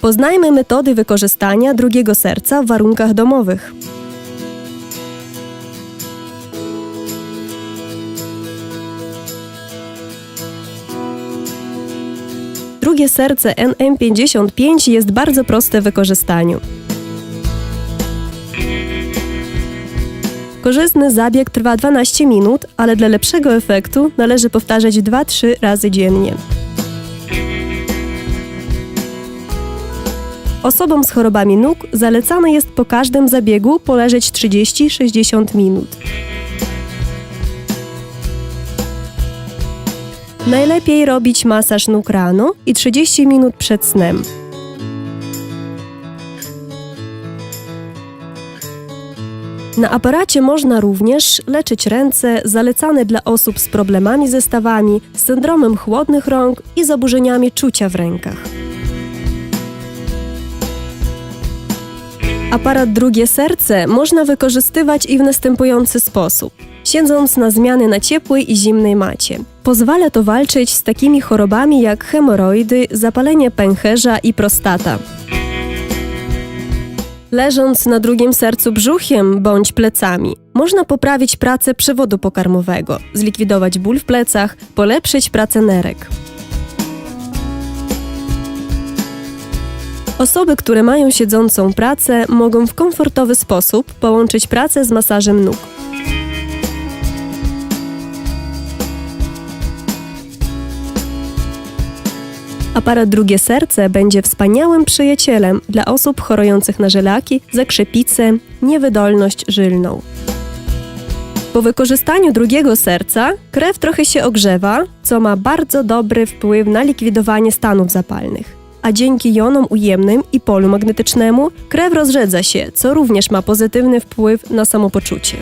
Poznajmy metody wykorzystania drugiego serca w warunkach domowych. Drugie serce NM55 jest bardzo proste w wykorzystaniu. Korzystny zabieg trwa 12 minut, ale dla lepszego efektu należy powtarzać 2-3 razy dziennie. Osobom z chorobami nóg zalecane jest po każdym zabiegu poleżeć 30-60 minut. Najlepiej robić masaż nóg rano i 30 minut przed snem. Na aparacie można również leczyć ręce zalecane dla osób z problemami ze stawami, syndromem chłodnych rąk i zaburzeniami czucia w rękach. Aparat drugie serce można wykorzystywać i w następujący sposób. Siedząc na zmiany na ciepłej i zimnej macie. Pozwala to walczyć z takimi chorobami jak hemoroidy, zapalenie pęcherza i prostata. Leżąc na drugim sercu brzuchem bądź plecami, można poprawić pracę przewodu pokarmowego, zlikwidować ból w plecach, polepszyć pracę nerek. Osoby, które mają siedzącą pracę, mogą w komfortowy sposób połączyć pracę z masażem nóg. Aparat drugie serce będzie wspaniałym przyjacielem dla osób chorujących na żelaki, zakrzepicę, niewydolność żylną. Po wykorzystaniu drugiego serca krew trochę się ogrzewa, co ma bardzo dobry wpływ na likwidowanie stanów zapalnych. A dzięki jonom ujemnym i polu magnetycznemu krew rozrzedza się, co również ma pozytywny wpływ na samopoczucie.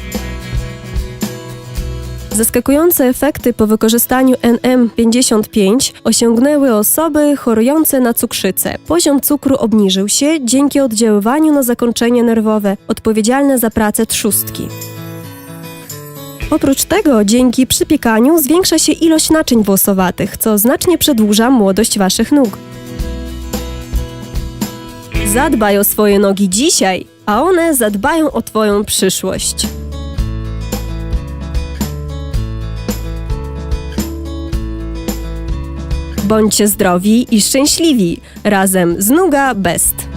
Zaskakujące efekty po wykorzystaniu NM55 osiągnęły osoby chorujące na cukrzycę. Poziom cukru obniżył się dzięki oddziaływaniu na zakończenie nerwowe odpowiedzialne za pracę trzustki. Oprócz tego, dzięki przypiekaniu zwiększa się ilość naczyń włosowatych, co znacznie przedłuża młodość Waszych nóg. Zadbaj o swoje nogi dzisiaj, a one zadbają o Twoją przyszłość. Bądźcie zdrowi i szczęśliwi razem z Nuga Best.